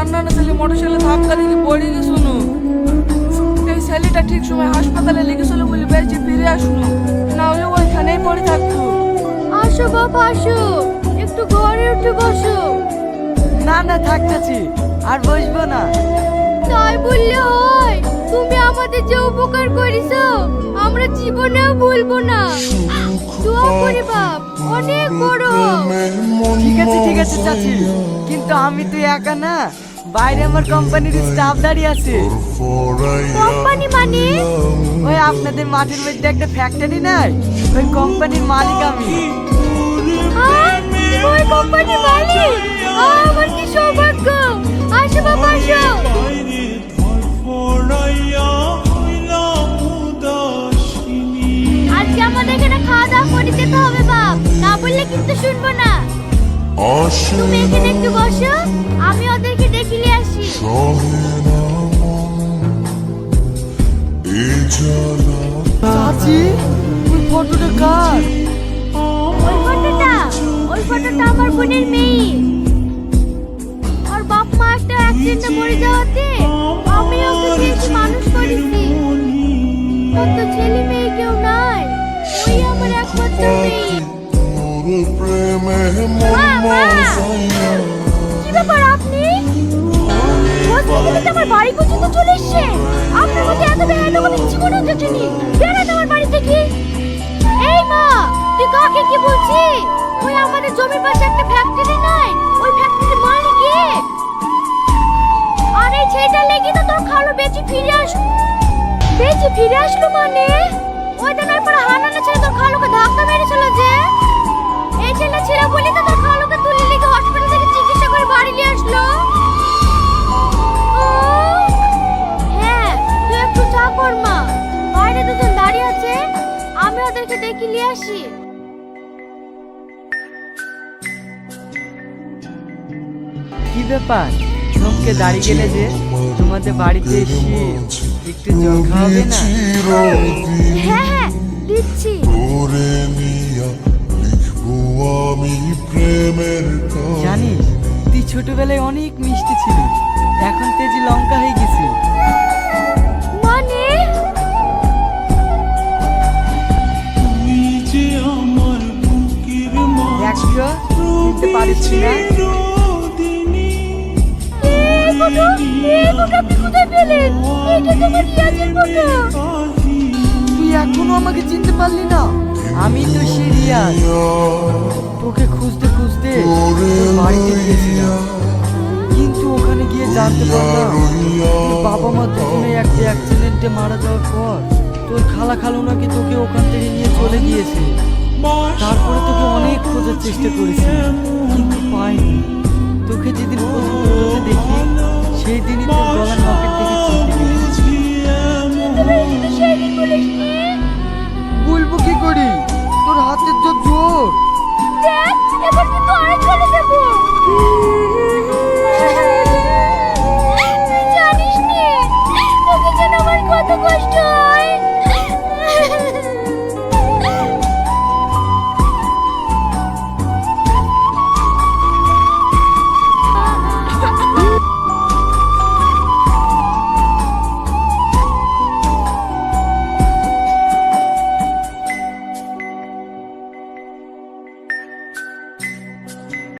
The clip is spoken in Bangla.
হান্নানা ছেলে মোটর সাইকেলে ধাক্কা দিয়ে পড়ে গেছো নু। এই ছেলেটা ঠিক সময় হাসপাতালে লেগেছিল বলে বেঁচে ফিরে আসলো না হলে ওইখানেই পড়ে থাকতো। আসো বাবা আসো। একটু ঘরে উঠে বসো। না না থাকতেছি। আর বসবো না। তাই বললে হয় তুমি আমাদের যে উপকার করেছ আমরা জীবনেও ভুলবো না। দোয়া করি বাপ অনেক বড়। ঠিক আছে ঠিক আছে চাচি। কিন্তু আমি তো একা না। বাইরে আমার কোম্পানির স্টাফ দাঁড়িয়ে আছে। কোম্পানি মানে? ওই আপনাদের মাঠের মধ্যে একটা ফ্যাক্টরি নাই? ওই কোম্পানির মালিক আমি। আজকে আমাদের এখানে খাওয়া দাওয়া করে যেতে হবে বাপ। না বললে কিন্তু শুনব না। তুমি এখানে একটু বসো আমি ওদেরকে ডেকে নিয়ে আসি। চাচি ওই ফটোটা কার? ওই ফটোটা ওই ফটোটা আমার বোনের মেয়ে আর বাপ মা একটা অ্যাক্সিডেন্টে মরে যাওয়াতে আমি ওকে বেশি মানুষ করেছি। তোর তো ছেলে মেয়ে কেউ নাই ওই আমার একমাত্র মেয়ে। মা, মা! বাড়ি পর্যন্ত চলে এসছে। কি? বলছিস? আমাদের জমির পাশে ফ্যাক্টরি নাই। ওই ফ্যাক্টরির মালিক আর ছেলেটা লেগে তো তোর খালো ফিরে আস ফিরে আসলো মানে? ওই দিনের পরে হানানা ছেলে তোর খালোকে ধাক্কা মেরেছিল যে বাইরে দুজন দাঁড়িয়ে আছে। আমি ওদেরকে ডেকে নিয়ে আসি। কি ব্যাপার? চমকে দাঁড়িয়ে গেলে যে তোমাদের বাড়িতে এসে একটু জল খাওয়াবে না? হ্যাঁ হ্যাঁ দিচ্ছি। জানিস তুই ছোটবেলায় অনেক মিষ্টি ছিল। এখন তেজি লঙ্কা হয়ে আমার ইয়াজের ফটো তুই এখনও আমাকে চিনতে পারলি না। আমি তো সিরিয়াস তোকে খুঁজতে খুঁজতে বাড়িতে গিয়েছিলাম। কিন্তু ওখানে গিয়ে জানতে পারলাম বাবা মা দুজনে একটা অ্যাক্সিডেন্টে মারা যাওয়ার পর তোর খালা খালু নাকি তোকে ওখান থেকে নিয়ে চলে গিয়েছে। তারপরে তোকে অনেক খোঁজার চেষ্টা করেছি।